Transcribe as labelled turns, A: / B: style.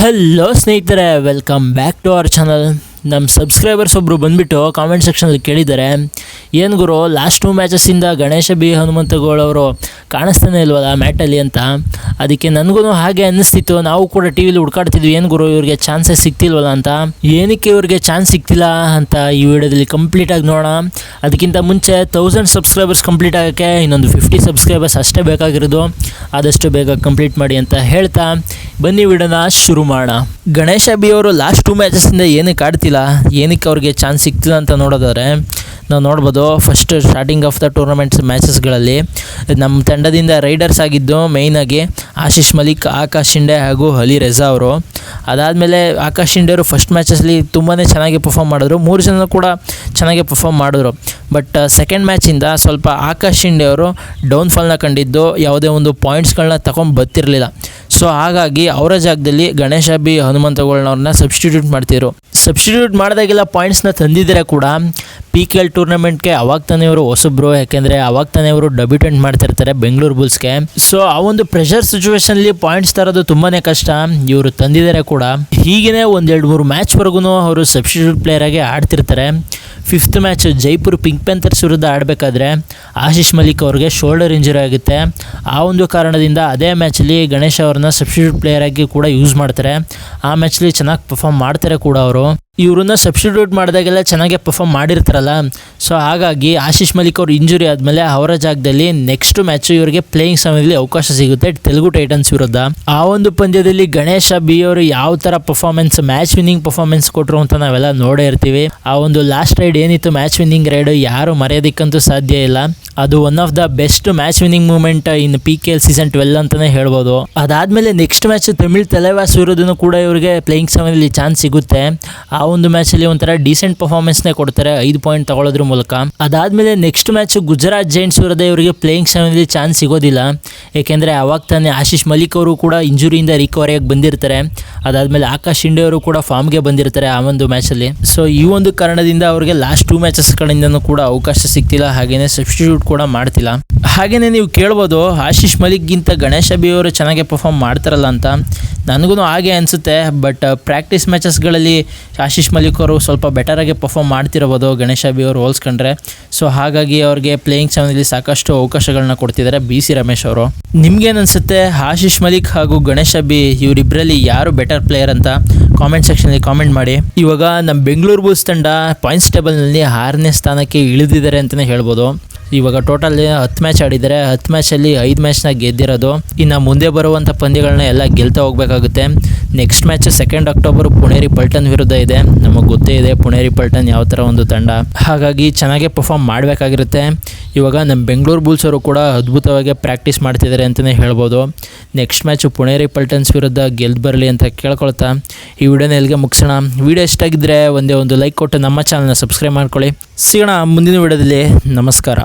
A: Hello ಸ್ನೇಹಿತರೆ welcome back to our channel ನಮ್ಮ subscribers ಒಬ್ಬರು ಬಂದುಬಿಟ್ಟು ಕಾಮೆಂಟ್ ಸೆಕ್ಷನಲ್ಲಿ ಕೇಳಿದ್ದಾರೆ. ಏನು ಗುರು ಲಾಸ್ಟ್ ಟೂ ಮ್ಯಾಚಸ್ಸಿಂದ ಗಣೇಶ, ಬಿ ಹನುಮಂತಗೌಡವರು ಕಾಣಿಸ್ತಾನೆ ಇಲ್ವಲ್ಲ ಮ್ಯಾಟಲ್ಲಿ ಅಂತ? ಅದಕ್ಕೆ ನನಗೂ ಹಾಗೆ ಅನ್ನಿಸ್ತಿತ್ತು. ನಾವು ಕೂಡ ಟಿ ವಿಲಿ ಹುಡ್ಕಾಡ್ತಿದ್ವಿ. ಏನು ಗುರು, ಇವ್ರಿಗೆ ಚಾನ್ಸಸ್ ಸಿಗ್ತಿಲ್ವಲ್ಲ ಅಂತ? ಏನಕ್ಕೆ ಇವ್ರಿಗೆ ಚಾನ್ಸ್ ಸಿಗ್ತಿಲ್ಲ ಅಂತ ಈ ವಿಡಿಯೋದಲ್ಲಿ ಕಂಪ್ಲೀಟಾಗಿ ನೋಡೋಣ. ಅದಕ್ಕಿಂತ ಮುಂಚೆ ತೌಸಂಡ್ ಸಬ್ಸ್ಕ್ರೈಬರ್ಸ್ ಕಂಪ್ಲೀಟ್ ಆಗೋಕ್ಕೆ ಇನ್ನೊಂದು ಫಿಫ್ಟಿ ಸಬ್ಸ್ಕ್ರೈಬರ್ಸ್ ಅಷ್ಟೇ ಬೇಕಾಗಿರೋದು. ಆದಷ್ಟು ಬೇಗ ಕಂಪ್ಲೀಟ್ ಮಾಡಿ ಅಂತ ಹೇಳ್ತಾ ಬನ್ನಿ ವಿಡನ ಶುರು ಮಾಡೋಣ. ಗಣೇಶ ಬಿ ಅವರು ಲಾಸ್ಟ್ ಟೂ ಮ್ಯಾಚಸ್ಸಿಂದ ಏನಕ್ಕೆ ಆಡ್ತಿಲ್ಲ ಏನಕ್ಕೆ ಅವ್ರಿಗೆ ಚಾನ್ಸ್ ಸಿಗ್ತಿಲ್ಲ ಅಂತ ನೋಡೋದಾದ್ರೆ, ನಾವು ನೋಡ್ಬೋದು first starting of the tournaments ಮ್ಯಾಚಸ್ಗಳಲ್ಲಿ ನಮ್ಮ ತಂಡದಿಂದ ರೈಡರ್ಸ್ ಆಗಿದ್ದು ಮೇಯ್ನಾಗಿ ಆಶೀಶ್ ಮಲಿಕ್, ಆಕಾಶ್ ಶಿಂಡೆ ಹಾಗೂ ಅಲಿ ರೆಜಾ ಅವರು. ಅದಾದಮೇಲೆ ಆಕಾಶ್ ಶಿಂಡೆ ಅವರು ಫಸ್ಟ್ ಮ್ಯಾಚಸ್ಲಿ ತುಂಬಾ ಚೆನ್ನಾಗಿ ಪರ್ಫಾರ್ಮ್ ಮಾಡಿದ್ರು. ಮೂರು ಜನ ಕೂಡ ಚೆನ್ನಾಗಿ ಪರ್ಫಾರ್ಮ್ ಮಾಡಿದ್ರು. ಬಟ್ ಸೆಕೆಂಡ್ ಮ್ಯಾಚಿಂದ ಸ್ವಲ್ಪ ಆಕಾಶ್ ಶಿಂಡೆ ಅವರು ಡೌನ್ಫಾಲ್ನ ಕಂಡಿದ್ದು ಯಾವುದೇ ಒಂದು ಪಾಯಿಂಟ್ಸ್ಗಳನ್ನ ತಗೊಂಡು ಬರ್ತಿರಲಿಲ್ಲ. ಸೊ ಹಾಗಾಗಿ ಅವರ ಜಾಗದಲ್ಲಿ ಗಣೇಶ ಬಿ ಹನುಮಂತಗೌಡನವ್ರನ್ನ ಸಬ್ಸ್ಟಿಟ್ಯೂಟ್ ಮಾಡ್ತಿದ್ರು. ಸಬ್ಸ್ಟಿಟ್ಯೂಟ್ ಮಾಡಿದಾಗೆಲ್ಲ ಪಾಯಿಂಟ್ಸ್ನ ತಂದಿದ್ದರೆ ಕೂಡ ಪಿ ಕೆ ಎಲ್ ಟೂರ್ನಮೆಂಟ್ಗೆ ಅವಾಗ ತಾನೇ ಇವರು ಹೊಸಬ್ರು, ಯಾಕೆಂದರೆ ಅವಾಗ ತಾನೇ ಅವರು ಡೆಬ್ಯೂಟೆಂಟ್ ಮಾಡ್ತಿರ್ತಾರೆ ಬೆಂಗಳೂರು ಬುಲ್ಸ್ಗೆ ಸೊ ಆ ಒಂದು ಪ್ರೆಷರ್ ಸಿಚುವೇಶನ್ಲಿ ಪಾಯಿಂಟ್ಸ್ ತರೋದು ತುಂಬಾ ಕಷ್ಟ. ಇವರು ತಂದಿದ್ದಾರೆ ಕೂಡ. ಹೀಗೇ ಒಂದೆರಡು ಮೂರು ಮ್ಯಾಚ್ವರೆಗೂ ಅವರು ಸಬ್ಸ್ಟಿಟ್ಯೂಟ್ ಪ್ಲೇಯರಾಗಿ ಆಡ್ತಿರ್ತಾರೆ. Fifth match Jaipur Pink Panthers ವಿರುದ್ಧ ಆಡಬೇಕಾದ್ರೆ ಆಶೀಶ್ ಮಲಿಕ್ ಅವ್ರಿಗೆ ಶೋಲ್ಡರ್ ಇಂಜುರಿ ಆಗುತ್ತೆ. ಆ ಒಂದು ಕಾರಣದಿಂದ ಅದೇ ಮ್ಯಾಚಲ್ಲಿ ಗಣೇಶ್ ಅವ್ರನ್ನ ಸಬ್ಸ್ಟಿಟ್ಯೂಟ್ ಪ್ಲೇಯರ್ ಆಗಿ ಕೂಡ ಯೂಸ್ ಮಾಡ್ತಾರೆ. ಆ ಮ್ಯಾಚಲ್ಲಿ ಚೆನ್ನಾಗಿ ಪರ್ಫಾರ್ಮ್ ಮಾಡ್ತಾರೆ ಕೂಡ ಅವರು. ಇವ್ರನ್ನ ಸಬ್ಸ್ಟಿಟ್ಯೂಟ್ ಮಾಡಿದಾಗೆಲ್ಲ ಚೆನ್ನಾಗಿ ಪರ್ಫಾರ್ಮ್ ಮಾಡಿರ್ತಾರಲ್ಲ. ಸೊ ಹಾಗಾಗಿ ಆಶೀಶ್ ಮಲಿಕ್ ಅವ್ರ ಇಂಜುರಿ ಆದಮೇಲೆ ಅವರ ಜಾಗದಲ್ಲಿ ನೆಕ್ಸ್ಟ್ ಮ್ಯಾಚು ಇವರಿಗೆ ಪ್ಲೇಯಿಂಗ್ ಸಮಯದಲ್ಲಿ ಅವಕಾಶ ಸಿಗುತ್ತೆ. ತೆಲುಗು ಟೈಟನ್ಸ್ ವಿರುದ್ಧ. ಆ ಒಂದು ಪಂದ್ಯದಲ್ಲಿ ಗಣೇಶ ಬಿ ಅವರು ಯಾವ ಥರ ಪರ್ಫಾರ್ಮೆನ್ಸ್ ಮ್ಯಾಚ್ ವಿನ್ನಿಂಗ್ ಪರ್ಫಾರ್ಮೆನ್ಸ್ ಕೊಟ್ಟರು ಅಂತ ನಾವೆಲ್ಲ ನೋಡೇ ಇರ್ತೀವಿ. ಆ ಒಂದು ಲಾಸ್ಟ್ ರೈಡ್ ಏನಿತ್ತು ಮ್ಯಾಚ್ ವಿನ್ನಿಂಗ್ ರೈಡ್ ಯಾರು ಮರೆಯೋದಕ್ಕಂತೂ ಸಾಧ್ಯ ಇಲ್ಲ. ಅದು one of the best match winning moment in P K L season twelve ಅಂತಾನೆ ಹೇಳ್ಬೋದು. ಅದಾದಮೇಲೆ ನೆಕ್ಸ್ಟ್ ಮ್ಯಾಚ್ ತಮಿಳ್ ತಲೆವಾಸ್ ವಿರುದ್ಧನೂ ಕೂಡ ಇವರಿಗೆ ಪ್ಲೇಯಿಂಗ್ ಸಮಯದಲ್ಲಿ ಚಾನ್ಸ್ ಸಿಗುತ್ತೆ. ಆ ಒಂದು ಮ್ಯಾಚಲ್ಲಿ ಒಂಥರ ಡೀಸೆಂಟ್ ಪರ್ಫಾರ್ಮೆನ್ಸ್ನೇ ಕೊಡ್ತಾರೆ, ಐದು ಪಾಯಿಂಟ್ ತಗೊಳ್ಳೋದ್ರ ಮೂಲಕ. ಅದಾದಮೇಲೆ ನೆಕ್ಸ್ಟ್ ಮ್ಯಾಚ್ ಗುಜರಾತ್ ಜೈಂಟ್ಸ್ ವಿರುದ್ಧ ಇವರಿಗೆ ಪ್ಲೇಯಿಂಗ್ ಸಮಯದಲ್ಲಿ ಚಾನ್ಸ್ ಸಿಗೋದಿಲ್ಲ. ಏಕೆಂದರೆ ಅವಾಗ ತಾನೇ ಆಶೀಶ್ ಮಲಿಕ್ ಅವರು ಕೂಡ ಇಂಜುರಿಯಿಂದ ರಿಕವರಿಯಾಗಿ ಬಂದಿರ್ತಾರೆ. ಅದಾದಮೇಲೆ ಆಕಾಶ್ ಶಿಂಡೆ ಅವರು ಕೂಡ ಫಾರ್ಮ್ಗೆ ಬಂದಿರ್ತಾರೆ ಆ ಒಂದು ಮ್ಯಾಚಲ್ಲಿ ಸೊ ಈ ಒಂದು ಕಾರಣದಿಂದ ಅವರಿಗೆ ಲಾಸ್ಟ್ ಟೂ ಕಡೆಯಿಂದನೂ ಕೂಡ ಅವಕಾಶ ಸಿಗ್ತಿಲ್ಲ ಹಾಗೆಯೇ ಸಬ್ಸ್ಟಿಟ್ಯೂಟ್ ಕೂಡ ಮಾಡ್ತಿಲ್ಲ. ಹಾಗೆಯೇ ನೀವು ಕೇಳ್ಬೋದು, ಆಶೀಶ್ ಮಲಿಕ್ಗಿಂತ ಗಣೇಶ ಬಿ ಅವರು ಚೆನ್ನಾಗಿ ಪರ್ಫಾರ್ಮ್ ಮಾಡ್ತಾರಲ್ಲ ಅಂತ. ನನಗೂ ಹಾಗೆ ಅನಿಸುತ್ತೆ ಬಟ್ ಪ್ರಾಕ್ಟೀಸ್ ಮ್ಯಾಚಸ್ಗಳಲ್ಲಿ ಆಶೀಶ್ ಮಲಿಕ್ ಅವರು ಸ್ವಲ್ಪ ಬೆಟರಾಗಿ ಪರ್ಫಾರ್ಮ್ ಮಾಡ್ತಿರ್ಬೋದು ಗಣೇಶ ಬಿ ಅವರು ಹೋಲ್ಸ್ಕೊಂಡ್ರೆ ಸೊ ಹಾಗಾಗಿ ಅವ್ರಿಗೆ ಪ್ಲೇಯಿಂಗ್ ಸೆವೆನಲ್ಲಿ ಸಾಕಷ್ಟು ಅವಕಾಶಗಳನ್ನ ಕೊಡ್ತಿದ್ದಾರೆ ಬಿ ಸಿ ರಮೇಶ್ ಅವರು. ನಿಮ್ಗೇನು ಅನಿಸುತ್ತೆ? ಆಶೀಶ್ ಮಲಿಕ್ ಹಾಗೂ ಗಣೇಶ ಬಿ ಇವರಿಬ್ಬರಲ್ಲಿ ಯಾರು ಬೆಟರ್ ಪ್ಲೇಯರ್ ಅಂತ ಕಾಮೆಂಟ್ ಸೆಕ್ಷನಲ್ಲಿ ಕಾಮೆಂಟ್ ಮಾಡಿ. ಇವಾಗ ನಮ್ಮ ಬೆಂಗಳೂರು ಬೂಸ್ ತಂಡ ಪಾಯಿಂಟ್ಸ್ ಟೇಬಲ್ನಲ್ಲಿ ಆರನೇ ಸ್ಥಾನಕ್ಕೆ ಇಳಿದಿದ್ದಾರೆ ಅಂತಲೇ ಹೇಳ್ಬೋದು. ಇವಾಗ ಟೋಟಲ್ ಹತ್ತು ಮ್ಯಾಚ್ ಆಡಿದರೆ ಹತ್ತು ಮ್ಯಾಚಲ್ಲಿ ಐದು ಮ್ಯಾಚ್ನ ಗೆದ್ದಿರೋದು. ಇನ್ನು ಮುಂದೆ ಬರುವಂಥ ಪಂದ್ಯಗಳನ್ನ ಎಲ್ಲ ಗೆಲ್ತಾ ಹೋಗಬೇಕಾಗುತ್ತೆ. Next match second October Puneri Paltan ವಿರುದ್ಧ ಇದೆ. ನಮಗೆ ಗೊತ್ತೇ ಇದೆ ಪುಣೇರಿ ಪಲ್ಟನ್ ಯಾವ ಥರ ಒಂದು ತಂಡ. ಹಾಗಾಗಿ ಚೆನ್ನಾಗೇ ಪರ್ಫಾರ್ಮ್ ಮಾಡಬೇಕಾಗಿರುತ್ತೆ. ಇವಾಗ ನಮ್ಮ ಬೆಂಗಳೂರು ಅವರು ಕೂಡ ಅದ್ಭುತವಾಗಿ ಪ್ರಾಕ್ಟೀಸ್ ಮಾಡ್ತಿದ್ದಾರೆ ಅಂತಲೇ ಹೇಳ್ಬೋದು. ನೆಕ್ಸ್ಟ್ ಮ್ಯಾಚು ಪುಣೇರಿ ಪಲ್ಟನ್ಸ್ ವಿರುದ್ಧ ಗೆಲ್ದು ಬರಲಿ ಅಂತ ಕೇಳ್ಕೊಳ್ತಾ ಈ ವಿಡಿಯೋನ ಎಲ್ಲಿಗೆ ಮುಗಿಸೋಣ. ವಿಡಿಯೋ ಇಷ್ಟಾಗಿದ್ದರೆ ಒಂದೇ ಒಂದು ಲೈಕ್ ಕೊಟ್ಟು ನಮ್ಮ ಚಾನಲ್ನ ಸಬ್ಸ್ಕ್ರೈಬ್ ಮಾಡ್ಕೊಳ್ಳಿ. ಸಿಗೋಣ ಮುಂದಿನ ವಿಡಿಯೋದಲ್ಲಿ ನಮಸ್ಕಾರ.